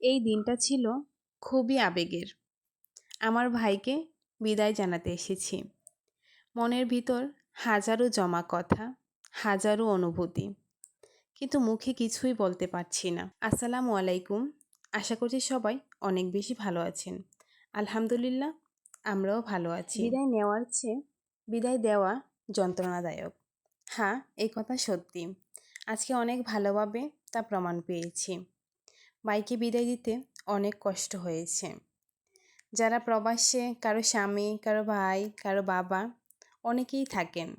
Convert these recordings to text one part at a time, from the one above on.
এই দিনটা ছিল খুবই আবেগের। আমার ভাইকে বিদায় জানাতে এসেছি। মনের ভিতর হাজারো জমা কথা হাজারো অনুভূতি, কিন্তু মুখে কিছুই বলতে পারছি না। আসসালামু আলাইকুম। আশা করছি সবাই অনেক বেশি ভালো আছেন। আলহামদুলিল্লাহ, আমরাও ভালো আছি। বিদায় নেওয়ার চেয়ে বিদায় দেওয়া যন্ত্রণাদায়ক। হ্যাঁ এই কথা সত্যি। আজকে অনেক ভালোভাবে তা প্রমাণ পেয়েছি। বাইকে বিদায় দিতে অনেক কষ্ট হয়েছে। যারা প্রবাসে, কারও স্বামী, কারও ভাই, কারও বাবা, অনেকেই থাকেন,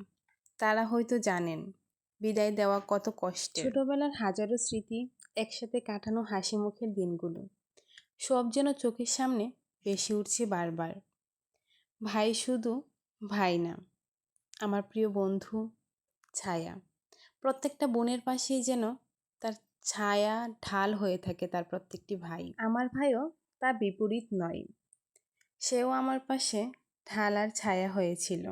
তারা হয়তো জানেন বিদায় দেওয়া কত কষ্ট ছোটবেলার হাজারো স্মৃতি একসাথে কাটানো হাসি মুখের দিনগুলো, সব যেন চোখের সামনে বেশি উঠছে বারবার। ভাই শুধু ভাই না, আমার প্রিয় বন্ধু ছায়া, প্রত্যেকটা বোনের পাশেই যেন ছায়া ঢাল হয়ে থাকে তার প্রত্যেকটি ভাই। আমার ভাইও তা বিপরীত নয়। সেও আমার পাশে ঢাল আর ছায়া হয়েছিল।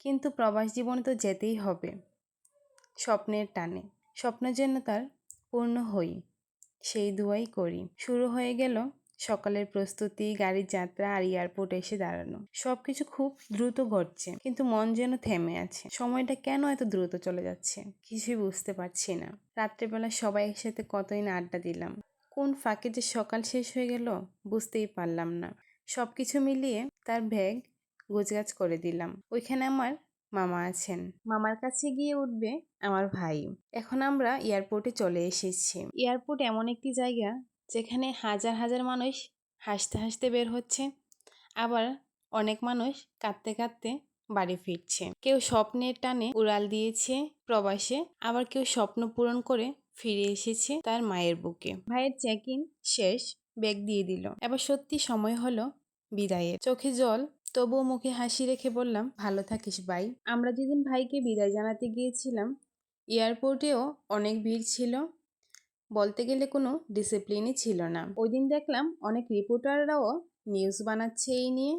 কিন্তু প্রবাস জীবনে তো যেতেই হবে। স্বপ্নের টানে। স্বপ্ন যেন তার পূর্ণ হই, সেই দুয়াই করি। শুরু হয়ে গেল সকালের প্রস্তুতি, গাড়ির যাত্রা আর এয়ারপোর্ট এসে দাঁড়ানো, সবকিছু খুব দ্রুত ঘটছে। কিন্তু মন যেন থেমে আছে। সময়টা কেন এত দ্রুত চলে যাচ্ছে? কিছুই বুঝতে পারছি না। রাত্রেবেলা সবাই একসাথে কতই না আড্ডা দিলাম। কোন ফাঁকে যে সকাল শেষ হয়ে গেল, বুঝতেই পারলাম না। সব কিছু মিলিয়ে তার ব্যাগ গোছগাছ করে দিলাম। ওইখানে আমার মামা আছেন। মামার কাছে গিয়ে উঠবে আমার ভাই। এখন আমরা এয়ারপোর্টে চলে এসেছি। এয়ারপোর্ট এমন একটি জায়গা যেখানে হাজার হাজার মানুষ হাসতে হাসতে বের হচ্ছে, আবার অনেক মানুষ কাঁদতে কাঁদতে বাড়ি ফিরছে। কেউ স্বপ্নের টানে উড়াল দিয়েছে প্রবাসে, আবার কেউ স্বপ্ন পূরণ করে ফিরে এসেছে তার মায়ের বুকে। ভাইয়ের চেক ইন শেষ ব্যাগ দিয়ে দিল। এবার সত্যি সময় হলো বিদায়ের। চোখে জল, তবুও মুখে হাসি রেখে বললাম, ভালো থাকিস ভাই। আমরা যেদিন ভাইকে বিদায় জানাতে গিয়েছিলাম, এয়ারপোর্টেও অনেক ভিড় ছিল। বলতে গেলে কোনো ডিসিপ্লিনই ছিল না। ওই দিন দেখলাম অনেক রিপোর্টাররাও নিউজ বানাচ্ছে এই নিয়ে।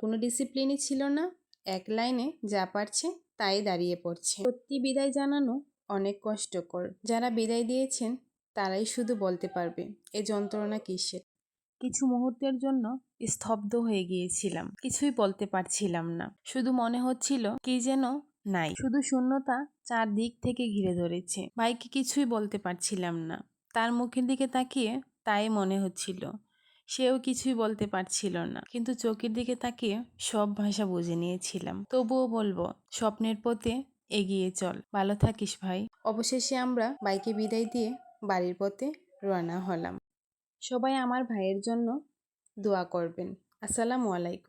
কোনো ডিসিপ্লিনই ছিল না। এক লাইনে যা পারছে তাই দাঁড়িয়ে পড়ছে। সত্যি বিদায় জানানো অনেক কষ্টকর। যারা বিদায় দিয়েছেন তারাই শুধু বলতে পারবে এ যন্ত্রণা কিসের। কিছু মুহূর্তের জন্য স্তব্ধ হয়ে গিয়েছিলাম। কিছুই বলতে পারছিলাম না। শুধু মনে হচ্ছিল কি যেন নাই। শুধু শূন্যতা চারদিক থেকে ঘিরে ধরেছে। ভাইকে কিছুই বলতে পারছিলাম না। তার মুখের দিকে তাকিয়ে তাই মনে হচ্ছিল। সেও কিছুই বলতে পারছিল না। কিন্তু চোখের দিকে তাকিয়ে সব ভাষা বুঝে নিয়েছিলাম। তবুও বলব, স্বপ্নের পথে এগিয়ে চল। ভালো থাকিস ভাই। অবশেষে আমরা বাইকে বিদায় দিয়ে বাড়ির পথে রওনা হলাম। সবাই আমার ভাইয়ের জন্য দোয়া করবেন। আসসালামু আলাইকুম।